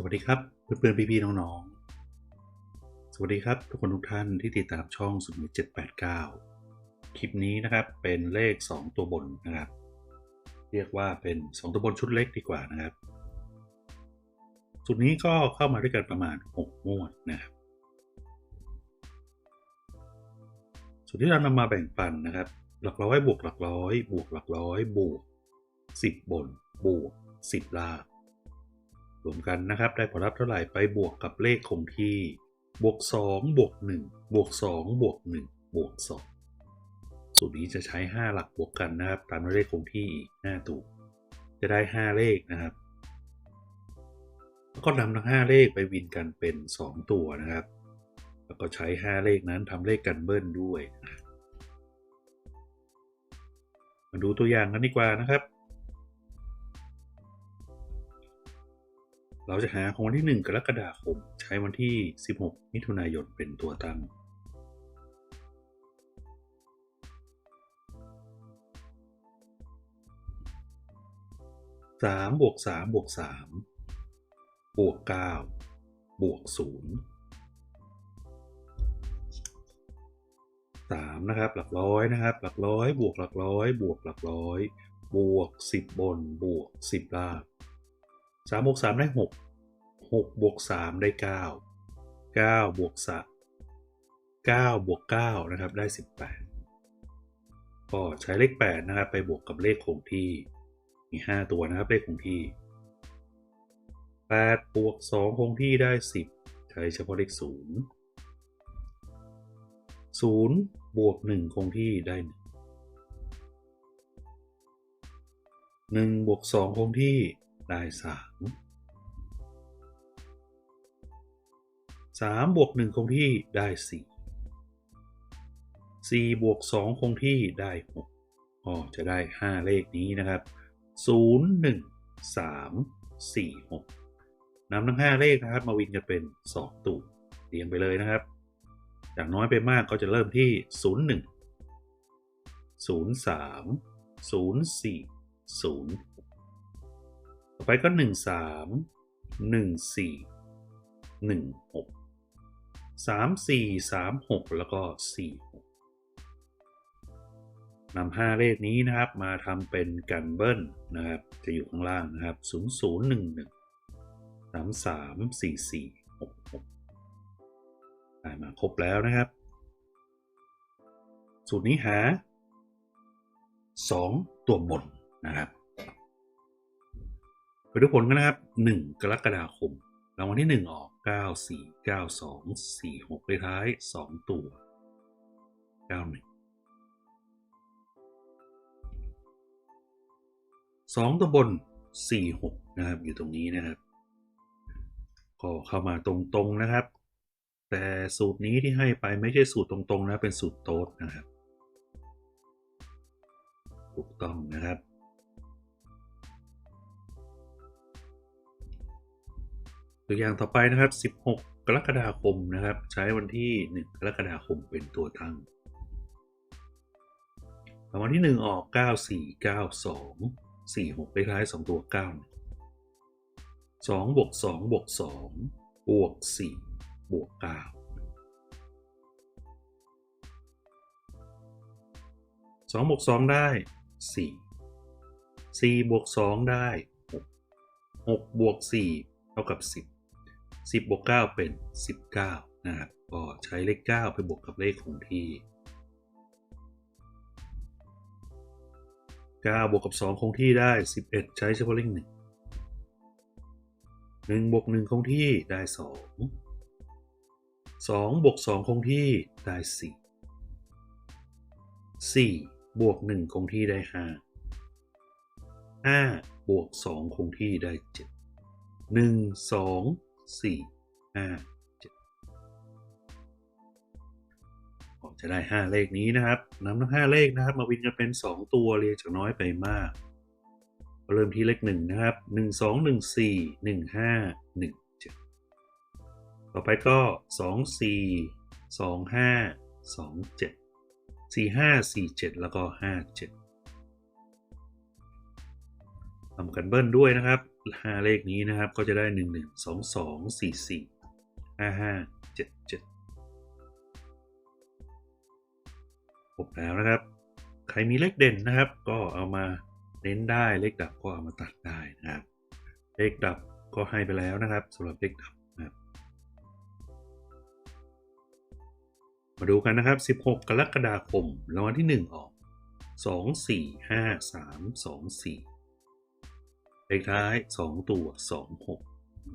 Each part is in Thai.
สวัสดีครับเพื่อนๆพี่ๆน้องๆ สวัสดีครับทุกคนทุกท่านที่ติดตามช่องสุดมิต789 คลิปนี้นะครับเป็นเลข 2 ตัวบนนะครับ เรียกว่าเป็น 2 ตัวบนชุดเล็กดีกว่านะครับสุดนี้ก็เข้ามาด้วยกันประมาณ6งวดนะครับสุดที่เรานำมาแบ่งปันนะครับ หลักร้อยบวกหลักร้อย บวกหลักร้อยบวก 10 บนบวก 10 ล่าง รวมกันนะครับได้ผลลัพธ์เท่าไหร่ไปบวกกับเลขคงที่บวก2บวก1บวก2บวก1บวก2สูตรนี้จะใช้ 5 หลักบวกกันนะครับ ตามด้วยเลขคงที่อีก5ตัวจะได้ 5 เลขนะครับแล้วก็นำทั้ง 5 เลขไปวินกันเป็น 2 ตัวนะครับ แล้วก็ใช้ 5 เลขนั้นทำเลขกันเบิ้ลด้วย มาดูตัวอย่างกันดีกว่านะครับ เราจะหาของวันที่ 1 กรกฎาคม ใช้วันที่ 16 มิถุนายนเป็นตัวตั้ง สามบวกสามบวกสามบวกเก้าบวกศูนย์สามนะครับ หลักร้อยนะครับ หลักร้อย บวกหลักร้อย บวกหลักร้อย บวกสิบบน บวกสิบล่าง สามบวกสามได้หกหกบวกสามได้เก้าเก้าบวกสะเก้าบวกเก้านะครับได้สิบแปดก็ใช้เลขแปดนะครับไปบวกกับเลขคงที่มี5ตัวนะครับเลขคงที่8บวก2คงที่ได้10ใช้เฉพาะเลข0 0บวก1คงที่ได้1 1บวก2คงที่ ได้3 3บวก1คงที่ได้4 4บวก2คงที่ได้6ก็จะได้5เลขนี้นะครับ0 1 3 4 6นำทั้ง5เลขนะครับ มาวินกันเป็น2ตูเรียงไปเลยนะครับ จากน้อยไปมากก็จะเริ่มที่0 1 0 3 0 4 0ต่อ ไปก็ 1 3 1 4 1 6 3 4 3 6 แล้วก็4 6นำ5เลขนี้นะครับมาทำเป็นกันเบิ้ลนะครับ จะอยู่ข้างล่างนะครับ 0 0 1 1 3 3 4 4 6 6ได้มาครบแล้วนะครับ สูตรนี้หา 2 ตัวบนนะครับ ไปดูผลกันนะครับ 1 กรกฎาคมรางวัลที่ 1 ออก 9 4 9 2 4 6เลขท้าย 2 ตัว 91สองตัวบนสี่หกนะครับ อยู่ตรงนี้นะครับ ก็เข้ามาตรงๆนะครับ แต่สูตรนี้ที่ให้ไปไม่ใช่สูตรตรงๆนะ เป็นสูตรโต๊ดนะครับ ถูกต้องนะครับ ตัวอย่างต่อไปนะครับ 16 กรกฎาคมนะครับ ใช้วันที่ 1 กรกฎาคมเป็นตัวตั้งรางวัลที่ 1 ออก 94 92 46เลขท้าย 2 ตัว 9 2บวก2บวก2บวก4บวก9สองบวกสองได้สี่สี่บวกสองได้หกหกบวกสี่เท่ากับสิบ สิบบวกเก้าเป็นสิบเก้านะครับก็ใช้เลขเก้าไปบวกกับเลขคงที่เก้าบวกกับสองคงที่ได้สิบเอ็ดใช้เฉพาะเลขหนึ่งหนึ่งบวกหนึ่งคงที่ได้สองสองบวกสองคงที่ได้สี่สี่บวกหนึ่งคงที่ได้ห้าห้าบวกสองคงที่ได้เจ็ดหนึ่ง สองสี่ห้าเจ็ดก็จะได้ 5 เลขนี้นะครับนำทั้ง5เลขนะครับ มาวินกันเป็น 2 ตัวเรียงจากน้อยไปมาก เริ่มที่เลข 1 นะครับ 1 2 1 4 1 5 1 7 ต่อไปก็ 2 4 2 5 2 7 4 5 4 7 แล้วก็ 5 7ทำกันเบิ้ลด้วยนะครับ 5 เลขนี้นะครับ ก็จะได้ 1 1 2 2 4 4 5 5 7 7ครบแล้วนะครับ ใครมีเลขเด่นนะครับ ก็เอามาเน้นได้เลขดับก็เอามาตัดได้นะครับ เลขดับก็ให้ไปแล้วนะครับสำหรับเลขดับนะครับมาดูกันนะครับ 16 กรกฎาคมรางวัลที่ 1 ออก 2 4 5 3 2 4 เลขท้าย 2 ตัว 2 6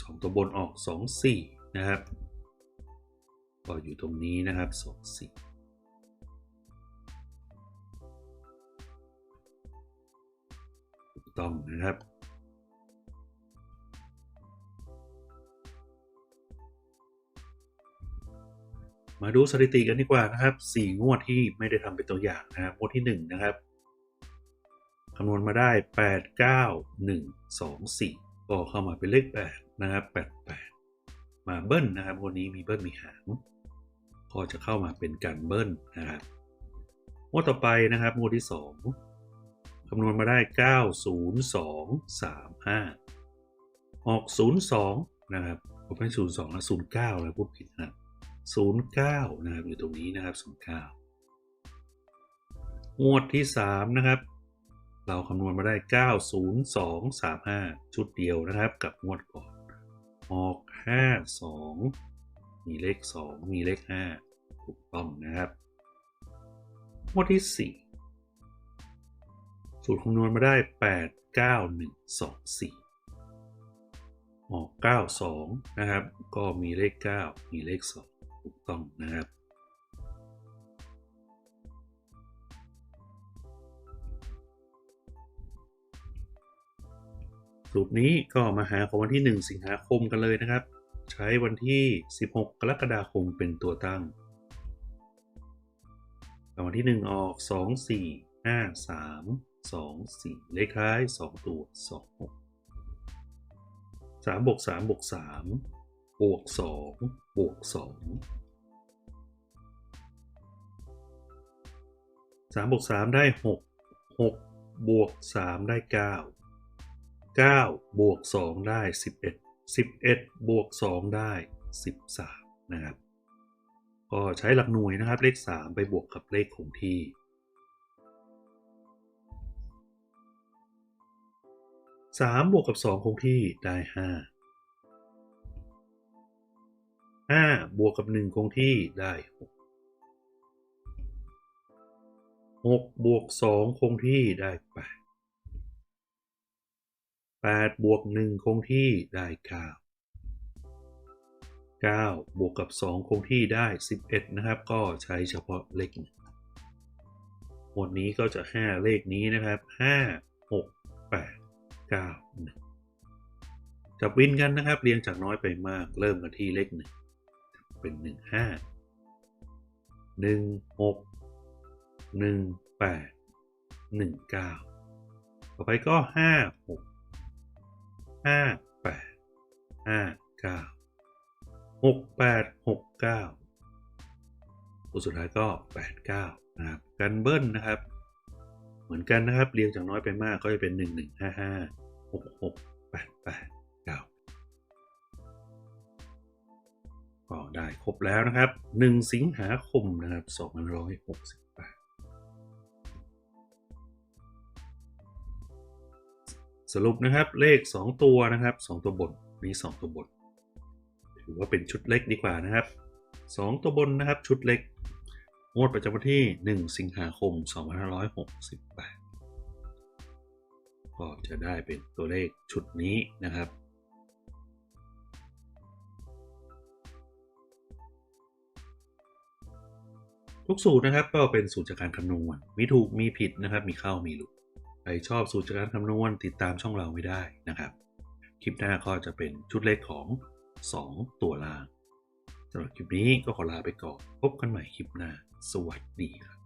2 ตัวบนออก 2 4 นะครับ ก็อยู่ตรงนี้นะครับ 2 4ถูกต้องนะครับ มาดูสถิติกันดีกว่านะครับ 4 งวดที่ไม่ได้ทำเป็นตัวอย่างนะครับ งวดที่ 1 นะครับ คำนวณมาได้ 8 9 1 2 4 ก็เข้ามาเป็นเลข 8 นะครับ 88 มาเบิ้ลนะครับวันนี้มีเบิ้ลมีหาง ก็จะเข้ามาเป็นการเบิ้ลนะครับงวดต่อไปนะครับงวดที่ 2 คำนวณมาได้ 9 0 2 3 5 ออก 02 นะครับผมเป็น02แล้ว09แล้วพูดผิดนะ09 นะครับอยู่ตรงนี้นะครับ 09งวดที่ 3 นะครับ เราคำนวณมาได้ 902 35 ชุดเดียวนะครับกับงวดก่อนออก 52 มีเลข 2 มีเลข 5 ถูกต้องนะครับ งวดที่ 4 สูตรคำนวณมาได้ 8 9 1 2 4 ออก 92 นะครับ ก็มีเลข 9 มีเลข 2 ถูกต้องนะครับ สูตรนี้ก็มาหาของวันที่ 1 สิงหาคมกันเลยนะครับ ใช้วันที่ 16 กรกฎาคมเป็นตัวตั้งรางวัลที่ 1 ออก 2 4 5 3 2 4 เลขท้าย 2 ตัว 2 6 3บวก3บวก3บวก2บวก2 3บวก3ได้ 6 6 บวก 3 ได้ 9 9 บวก 2 ได้ 11 11 บวก 2 ได้ 13 นะครับ ก็ใช้หลักหน่วยนะครับ เลข 3 ไปบวกกับเลขคงที่ 3 บวกกับ 2 คงที่ได้ 5 5 บวกกับ 1 คงที่ได้ 6 6 บวก 2 คงที่ได้ 8 8บวก1คงที่ได้ 9 9 บวกกับ 2 คงที่ได้ 11 นะครับ ก็ใช้เฉพาะเลขหนึ่งหมวดนี้ก็จะ 5 เลขนี้นะครับ 5 6 8 9 1 จับวินกันนะครับ เรียงจากน้อยไปมาก เริ่มกันที่เลข 1 เป็น 1 5 1 6 1 8 1 9 ต่อไปก็ 5 6 ห้าแปดห้าเก้าหกแปดหกเก้าตัสุดท้ายก็แปดเก้านะครับการเบิ้ลนะครับ เหมือนกันนะครับเรียงจากน้อยไปมากก็จะเป็นหนึ่งหนึ่งห้าห้าหกหกแปดแปดเก้าก็ได้ครบแล้วนะครับหนึ่งสิงหาคมนะครับสองพันร้อยหกสิบ สรุปนะครับเลข 2 ตัวนะครับ 2 ตัวบนนี่2ตัวบน ถือว่าเป็นชุดเล็กดีกว่านะครับ 2 ตัวบนนะครับชุดเล็กงวดประจำวันที่ 1 สิงหาคม 2568 ก็จะได้เป็นตัวเลขชุดนี้นะครับทุกสูตรนะครับก็เป็นสูตรจากการคำนวณ มีถูกมีผิดนะครับ มีเข้ามีหลุด ใครชอบสูตรกการคำนวณติดตามช่องเราไม่ได้นะครับ คลิปหน้าก็จะเป็นชุดเลขของ 2 ตัวล่างสำหรับคลิปนี้ก็ขอลาไปก่อน พบกันใหม่คลิปหน้า สวัสดีครับ